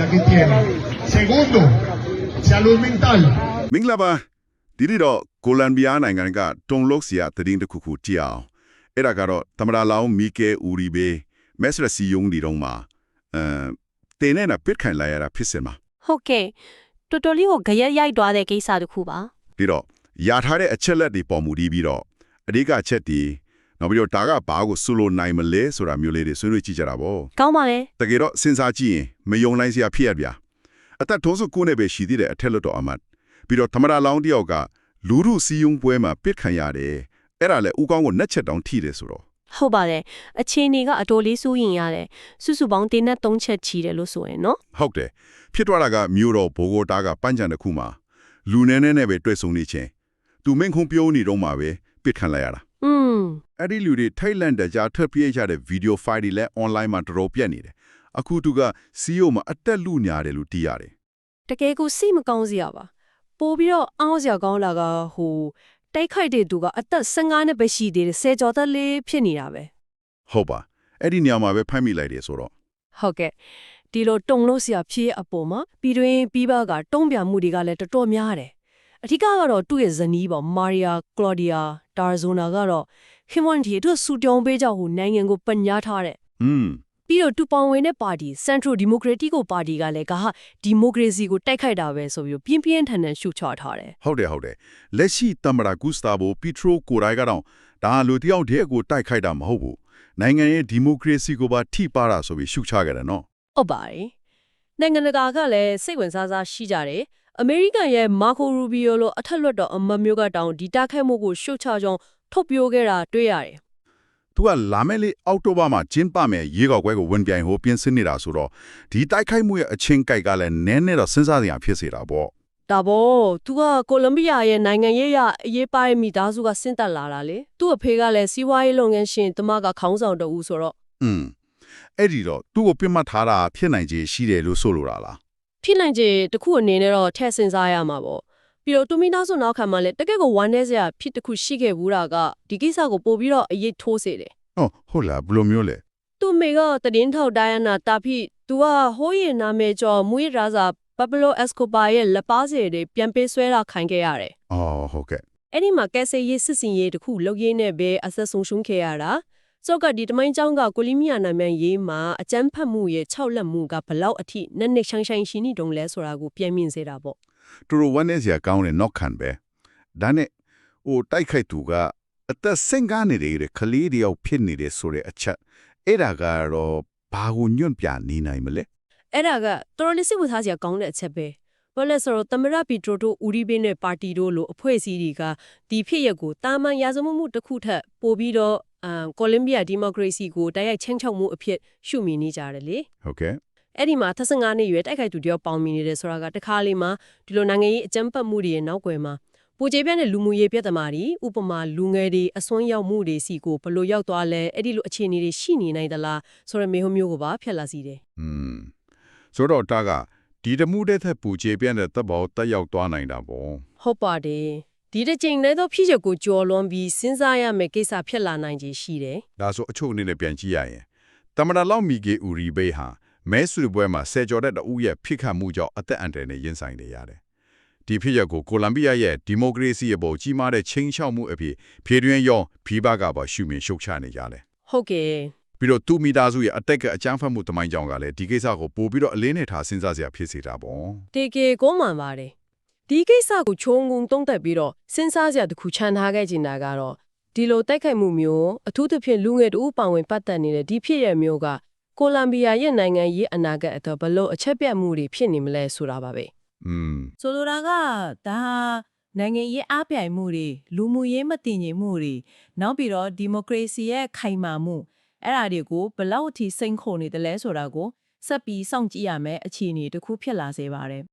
vida que tiene. Segundo, salud mental. မင်္ဂလာပါဒီနေ့တော့ကိုလံဘီယာနိုင်ငံကတုံလုတ်စီယာတည်င်းတစ်ခုခုကြည့်အောင်အဲ့ဒါကတော့သမရာလောင်မီကေဦးရီဘေမက်စရစီယုံဒီတော့မှာအဲတင်းနဲ့နပစ်ခိုင်လာရတာဖြစ်စင်မှာဟုတ်ကဲ့တော်တော်လေးကိုကြရက်ရိုက်သွားတဲ့ကိစ္စတစ်ခုပါပြီးတော့ယာထားတဲ့အချက်လက်တွေပေါ်မူတည်ပြီးတော့အဓိကအချက်ဒီ နောက်ပြီးတော့ဒါကဘာကိုဆူလိုနိုင်မလဲဆိုတာမျိုးလေးတွေဆွေးနွေးကြည့်ကြတာပေါ့ကောင်းပါလေတကယ်တော့စဉ်းစားကြည့်ရင်မယုံနိုင်စရာဖြစ်ရဗျာအသက်ထုံးစုကိုနဲ့ပဲရှိသေးတယ်အထက်လွတ်တော်အမတ်ပြီးတော့သမရာလောင်တယောက်ကလူမှုစီယုံပွဲမှာပစ်ခံရတယ်အဲ့ဒါလည်းဥကောင်းကိုနှက်ချက်တောင်ထိတယ်ဆိုတော့ဟုတ်ပါတယ်အခြေအနေကအတော်လေးစိုးရင်ရတယ်စုစုပေါင်းတင်းနဲ့၃ချက်ချီတယ်လို့ဆိုရင်နော်ဟုတ်တယ်ဖြစ်သွားတာကမြို့တော်ဘိုဂိုတာကပန်းချံတစ်ခုမှာလူနေနေနဲ့ပဲတွေ့ဆုံနေချင်းသူမင်းခုံပြုံးနေတော့မှပဲပစ်ခံလိုက်ရတာอื มအဲ့ဒီလူတွေထိုက်လန်တကြားထွက်ပြေးကြတဲ့ဗီဒီယိုဖိုင်တွေလည်း online မှာတော်တော်ပြတ်နေတယ်အခုသူက CEO မှာအတက်လူညာတယ်လို့သိရတယ်တကယ်ကိုစိတ်မကောင်းစရာပါပို့ပြီးတော့အောင်းစရာကောင်းလာကဟိုတိုက်ခိုက်တဲ့သူကအသက်15နှစ်ပဲရှိသေးတယ်ဆယ်ကျော်သက်လေးဖြစ်နေတာပဲဟုတ်ပါအဲ့ဒီနေရာမှာပဲဖမ်းမိလိုက်တယ်ဆိုတော့ဟုတ်ကဲ့ဒီလိုတုံလို့စရာဖြစ်အပေါ်မှာပြီးတွင်ပြီးပါကတုံးပြမှုတွေကလည်းတော်တော်များတယ် အထူးကတော့သူ့ရဲ့ဇနီးပေါ့မာရီယာကလော်ဒီယာတာဇိုနာကတော့ဟင်မွန်တီတို့စူတောင်းပေးကြဟိုနိုင်ငံကိုပညာထားတဲ့อืมပြီးတော့တူပောင်ဝင်တဲ့ပါတီ Central Democratic ကိုပါတီကလည်းကဟာဒီမိုကရေစီကိုတိုက်ခိုက်တာပဲဆိုပြီးပြင်းပြင်းထန်ထန်ရှုချထားတယ်ဟုတ်တယ်ဟုတ်တယ်လက်ရှိတမရာဂူစတာဘိုပီထရိုကိုရိုင်ကတော့ဒါလူတယောက်တည်းကိုတိုက်ခိုက်တာမဟုတ်ဘူးနိုင်ငံရဲ့ဒီမိုကရေစီကိုပါထိပါတာဆိုပြီးရှုချခဲ့တယ်နော်ဟုတ်ပါတယ်နိုင်ငံတကာကလည်းစိတ်ဝင်စားစားရှိကြတယ် အမေရိကန်ရဲ့မာကိုရူဘီယိုလိုအထက်လွှတ်တော်အမတ်မျိုးကတောင်ဒီတိုက်ခိုက်မှုကိုရှုချကြောင်းထုတ်ပြောခဲ့တာတွေ့ရတယ်သူကလာမယ့်လေအောက်တိုဘာမှာကျင်းပမယ်ရေကောက်ပွဲကိုဝင်ပြိုင်ဟိုပြင်ဆင်နေတာဆိုတော့ဒီတိုက်ခိုက်မှုရဲ့အချင်းကြိုက်ကလည်းနည်းနည်းတော့စဉ်းစားစရာဖြစ်စေတာပေါ့ဒါပေါ့သူကကိုလံဘီယာရဲ့နိုင်ငံရေးရအရေးပါတဲ့မိသားစုကဆင့်တက်လာတာလေသူ့အဖေကလည်းစီးပွားရေးလုပ်ငန်းရှင်တမကခေါင်းဆောင်တဦးဆိုတော့อืมအဲ့ဒီတော့သူ့ကိုပြစ်မှတ်ထားတာဖြစ်နိုင်ခြေရှိတယ်လို့ဆိုလိုတာလား ဖြစ်နိုင်ခြေတစ်ခုအနေနဲ့တော့ထည့်စဉ်းစားရမှာပေါ့ပြီးတော့တူမီနာဆိုနောက်ခံမှလည်းတကယ့်ကိုဝမ်းနည်းစရာဖြစ်တစ်ခုရှိခဲ့ဘူးတာကဒီကိစ္စကိုပို့ပြီးတော့အရေးထိုးစေတယ်ဟောဟုတ်လားဘယ်လိုမျိုးလဲသူ့မိကတည်င်းထောက်ဒိုင်ယနာတာဖိသူကဟိုးရင်နာမည်ကျော်မူရရာဇာပပလိုအက်စကိုပါရဲ့လက်ပါစီတွေပြန်ပေးဆွဲတာခိုင်းခဲ့ရတယ်အော်ဟုတ်ကဲ့အဲ့ဒီမှာကက်ဆေးရေးစစ်စင်ရေးတစ်ခုလုပ်ရင်းနဲ့ပဲအဆက်ဆုံးရှုံးခဲ့ရတာ စောက်ကဒီတမိုင်းကျောင်းကကိုလီမီယာနာမည်ရေးမှာအကျန်းဖတ်မှုရဲ့6လက်မှုကဘလောက်အထိနဲ့နဲ့ဆိုင်ဆိုင်ရှိနေတုံးလဲဆိုတာကိုပြန်မြင်စေတာပေါ့သူတို့ဝမ်းနေစရာကောင်းတဲ့ knock ခံပဲဒါနဲ့ဟိုတိုက်ခိုက်သူကအသက်ဆင့်ကားနေတဲ့ခလေးတယောက်ဖြစ်နေတဲ့ဆိုတဲ့အချက်အဲ့ဒါကတော့ဘာကိုညွန့်ပြနေနိုင်မလဲအဲ့ဒါကတော်တော်လေးစိတ်ဝင်စားစရာကောင်းတဲ့အချက်ပဲ ဘာလဲဆိုတော့တမရပီထရိုတိုဦးရီဘင်းနဲ့ပါတီတို့လိုအဖွဲ့အစည်းတွေကဒီဖြစ်ရက်ကိုတာမန်ရာဇဝတ်မှုတစ်ခုထက်ပိုပြီးတော့အမ်ကိုလံဘီယာဒီမိုကရေစီကိုတိုက်ရိုက်ချင်းချောက်မှုအဖြစ်ရှုမြင်နေကြတယ်လေဟုတ်ကဲ့အဲ့ဒီမှာ35နှစ်ရွယ်တိုက်ခိုက်သူတယောက်ပေါင်မြင်နေတယ်ဆိုတာကတခါလေမှာဒီလိုနိုင်ငံရေးအကြမ်းဖက်မှုတွေရဲ့နောက်ွယ်မှာပူကျေပြန့်တဲ့လူမှုရေးပြဿနာတွေဥပမာလူငယ်တွေအစွန်းရောက်မှုတွေစီကိုဘယ်လိုရောက်သွားလဲအဲ့ဒီလိုအခြေအနေတွေရှိနေနိုင်သလားဆိုရမေဟမျိုးကိုပါဖျက်လာစီတယ်อืมဆိုတော့တာက ဒီတမှုတဲ့သက်ပူချေပြန့်တဲ့တပ်ပေါ်တက်ရောက်သွားနိုင်တာပေါ့ဟုတ်ပါတယ်ဒီတစ်ချိန်လည်းတော့ဖြစ်ချက်ကိုကြော်လွန်ပြီးစဉ်းစားရမယ့်ကိစ္စဖြစ်လာနိုင်ခြေရှိတယ်ဒါဆိုအချုပ်အနေနဲ့ပြန်ကြည့်ရရင်တမရလောက်မီဂေဦးရီဘေးဟာမဲဆွေပွဲမှာဆယ်ကျော်တဲ့တဦးရဲ့ဖိခတ်မှုကြောင့်အသက်အန္တရာယ်နဲ့ရင်ဆိုင်နေရတယ်ဒီဖြစ်ရပ်ကိုကိုလံဘီယာရဲ့ဒီမိုကရေစီအပေါ်ကြီးမားတဲ့ချင်းချောက်မှုအဖြစ်ဖြည့်တွင်းရောဖိဘကပါရှုမြင်ရှုတ်ချနေကြတယ်ဟုတ်ကဲ့ ပြီးတော့သူမိသားစုရဲ့အတက်ကအကြမ်းဖက်မှုတမိုင်းကြောင့်ကလည်းဒီကိစ္စကိုပို့ပြီးတော့အလင်းနဲ့ထားစဉ်းစားစရာဖြစ်စေတာပေါ့တေကေကိုမှန်ပါတယ်ဒီကိစ္စကိုချုံငုံတုံးတက်ပြီးတော့စဉ်းစားစရာတစ်ခုခြံထားခဲ့ချင်တာကတော့ဒီလိုတိုက်ခိုက်မှုမျိုးအထူးသဖြင့်လူငယ်တို့ပါဝင်ပတ်သက်နေတဲ့ဒီဖြစ်ရမျိုးကကိုလံဘီယာရဲ့နိုင်ငံရေးအနာဂတ်အတွက်ဘလို့အချက်ပြတ်မှုတွေဖြစ်နေမလဲဆိုတာပါပဲอืมဆိုလိုတာကဒါဟာနိုင်ငံရေးအားပြိုင်မှုတွေလူမှုရေးမတည်ငြိမ်မှုတွေနောက်ပြီးတော့ဒီမိုကရေစီရဲ့ခိုင်မာမှု အဲ့ဒါတွေကိုဘယ်လောက်အထိစိန်ခေါ်နေတယ်လဲဆိုတာကိုစက်ပြီးစောင့်ကြည့်ရမယ်အခြေအနေတစ်ခုဖြစ်လာစေပါတယ်